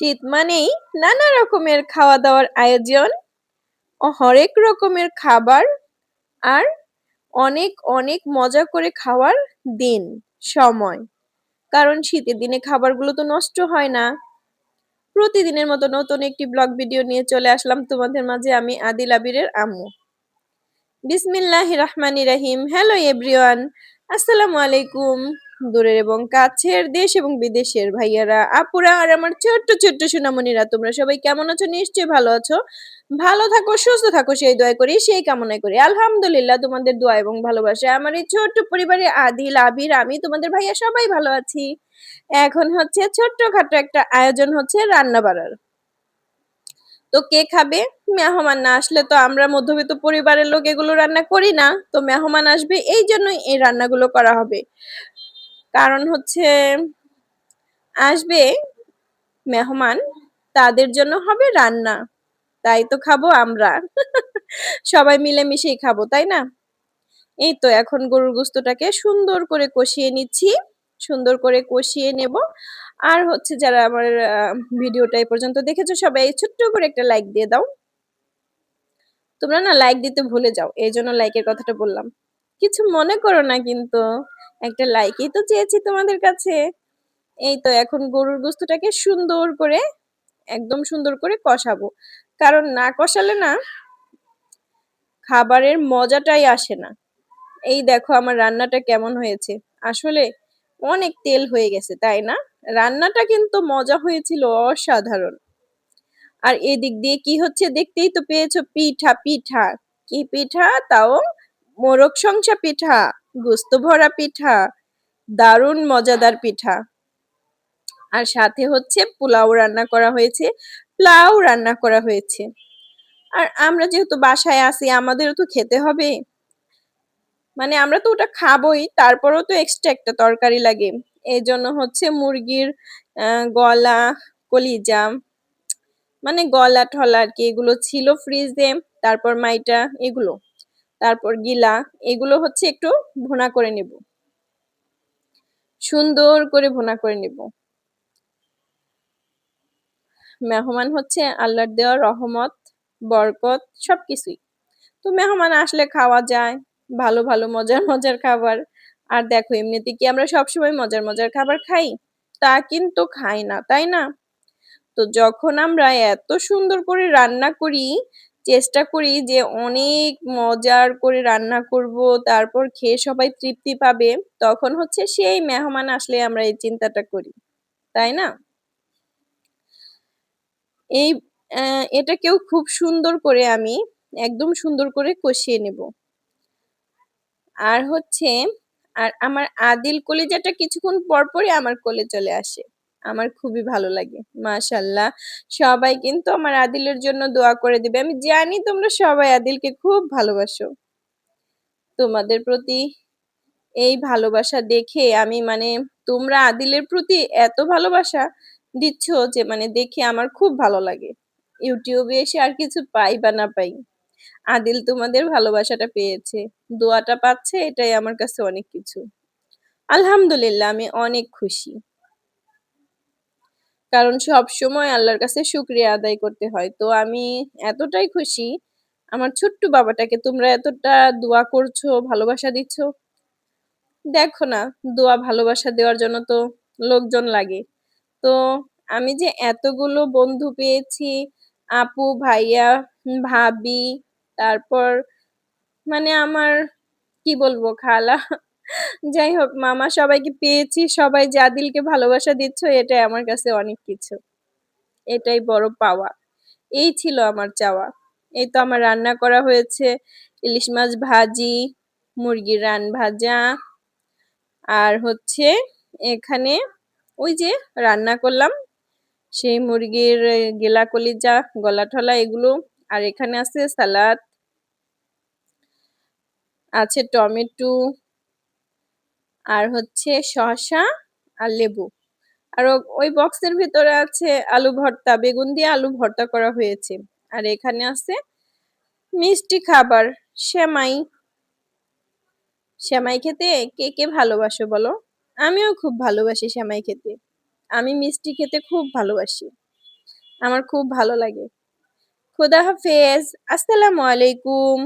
শীত মানেই নানা রকমের খাওয়া দাওয়ার আয়োজন ও হরেক রকমের খাবার আর অনেক অনেক মজা করে খাওয়ার দিন, সময়। কারণ শীতের দিনে খাবারগুলো তো নষ্ট হয় না। প্রতিদিনের মতো নতুন একটি ব্লগ ভিডিও নিয়ে চলে আসলাম তোমাদের মাঝে আমি আদিল আবিরের আম্মু। বিসমিল্লাহ রহমানি রাহিম। হ্যালো এভরিওয়ান আসসালামু আলাইকুম। দূরের এবং কাছের দেশ এবং বিদেশের ভাইয়ারা, আপুরা আর আমার ছোট্ট ছোট্ট সোনামণিরা, তোমরা সবাই কেমন আছো? নিশ্চয়ই ভালো আছো। ভালো থাকো, সুস্থ থাকো, সেই দোয়া করি, সেই কামনাই করি। আলহামদুলিল্লাহ, তোমাদের দোয়া এবং ভালোবাসা। আমার এই ছোট্ট পরিবারে আদিল, আবির, আমি, তোমাদের ভাইয়া সবাই ভালো আছি। এখন হচ্ছে ছোট্টখাটো একটা আয়োজন হচ্ছে রান্না বাড়ার তো কে খাবে? মেহমান না আসলে তো আমরা মধ্যবিত্ত পরিবারের লোক এগুলো রান্না করি না। তো মেহমান আসবে, এই জন্যই এই রান্নাগুলো করা হবে। কারণ হচ্ছে আসবে মেহমান, তাদের জন্য হবে রান্না। তাই তো খাব আমরা। সবাই মিলেমিশেই খাব, তাই না? এই তো এখন গরুর গোস্তটাকে সুন্দর করে কষিয়ে নিচ্ছি। সুন্দর করে কষিয়ে নেব। আর হচ্ছে যারা আমার ভিডিওটা এই পর্যন্ত দেখেছ, সবাই ছোট্ট করে একটা লাইক দিয়ে দাও। তোমরা না লাইক দিতে ভুলে যাও। এই জন্য লাইকের কথাটা বললাম। কিছু মনে করো না কিন্তু। একটা লাইকই তো চেয়েছি তোমাদের কাছে। এই তো এখন গরুর গোস্তটাকে সুন্দর করে, একদম সুন্দর করে কষাবো। কারণ না কষালে না খাবারের মজাটাই আসে না। এই দেখো আমার রান্নাটা কেমন হয়েছে। আসলে অনেক তেল হয়ে গেছে, তাই না? রান্নাটা কিন্তু মজা হয়েছিল, অসাধারণ। আর এদিক দিয়ে কি হচ্ছে দেখতেই তো পেয়েছ পিঠা পিঠা। কি পিঠা? তাও মোরগ সংসা পিঠা, গুস্ত ভরা পিঠা, দারুণ মজাদার পিঠা। আর সাথে হচ্ছে পোলাও রান্না করা হয়েছে, পোলাও রান্না করা হয়েছে। আর আমরা যেহেতু বাসায় আছি, আমাদেরও তো খেতে হবে। মানে আমরা তো ওটা খাবোই, তারপরেও তো এক্সট্রা একটা তরকারি লাগে। এই জন্য হচ্ছে মুরগির গলা, কলিজা মানে গলা ঠলা আর কি, এগুলো ছিল ফ্রিজে তারপর মাইটা, এগুলো। তারপর গিলা, এগুলো হচ্ছে একটু ভুনা করে নেব। সুন্দর করে ভুনা করে নেব। মেহমান হচ্ছে আল্লাহর দেওয়া রহমত, বরকত, সবকিছুই। তো মেহমান আসলে খাওয়া যায়, ভালো ভালো, মজার মজার খাবার। আর দেখো, এমনিতে কি আমরা সবসময় মজার মজার খাবার খাই? তা কিন্তু খাই না, তাই না? তো যখন আমরা এত সুন্দর করে রান্না করি চেষ্টা করি যে অনেক মজার করে রান্না করব, তারপর খেয়ে সবাই তৃপ্তি পাবে। তখন হচ্ছে সেই মেহমান আসলে আমরা এই চিন্তাটা করি, তাই না? এই এটাকেও খুব সুন্দর করে আমি একদম সুন্দর করে কষিয়ে নেব। আর হচ্ছে, আর আমার আদিল কলিজাটা কিছুক্ষণ পর পরই আমার কোলে চলে আসে। আমার খুবই ভালো লাগে, মাশাল্লাহ। সবাই কিন্তু আমার আদিলের জন্য দোয়া করে দিবে। আমি জানি তোমরা সবাই আদিলকে খুব ভালোবাসো। তোমাদের প্রতি এই ভালোবাসা দেখে আমি মানে তোমরা আদিলের প্রতি এত ভালোবাসা দিচ্ছ যে মানে দেখে আমার খুব ভালো লাগে। ইউটিউবে এসে আর কিছু পাই বা না পাই, আদিল তোমাদের ভালোবাসাটা পেয়েছে। দোয়াটা পাচ্ছে, এটাই আমার কাছে অনেক কিছু। আলহামদুলিল্লাহ, আমি অনেক খুশি। কারণ সব সময় আল্লাহর কাছে শুক্রিয়া আদায় করতে হয়। তো আমি এতটাই খুশি, আমার ছোট্ট বাবাটাকে তোমরা এতটা দোয়া করছ, ভালোবাসা দিচ্ছ। দেখো না, দোয়া ভালোবাসা দেওয়ার জন্য তো লোকজন লাগে। তো আমি যে এতগুলো বন্ধু পেয়েছি, আপু, ভাইয়া, ভাবি, তারপর মানে আমার, কি বলব, খালা যাই হোক, মামা, সবাইকে পেয়েছি। সবাই জাদিলকে ভালোবাসা দিচ্ছ এটাই আমার কাছে অনেক কিছু। এটাই বড় পাওয়া। এই ছিল আমার চাওয়া। এই তো আমার রান্না করা হয়েছে। ইলিশ মাছ ভাজি, মুরগির রান ভাজা। আর হচ্ছে এখানে ওই যে রান্না করলাম, সেই মুরগির গেলা কলিজা, গলা ঠলা এগুলো। আর এখানে আছে সালাদ, আছে টমেটো আর হচ্ছে শসা আর লেবু আর ওই বক্সের ভিতরে আছে আলু ভর্তা, বেগুন দিয়ে আলু ভর্তা করা হয়েছে আর এখানে আছে মিষ্টি খাবার, সেমাই সেমাই খেতে কে কে ভালোবাসো বলো আমিও খুব ভালোবাসি সেমাই খেতে আমি মিষ্টি খেতে খুব ভালোবাসি আমার খুব ভালো লাগে। খোদা হাফেজ। আসসালামু আলাইকুম।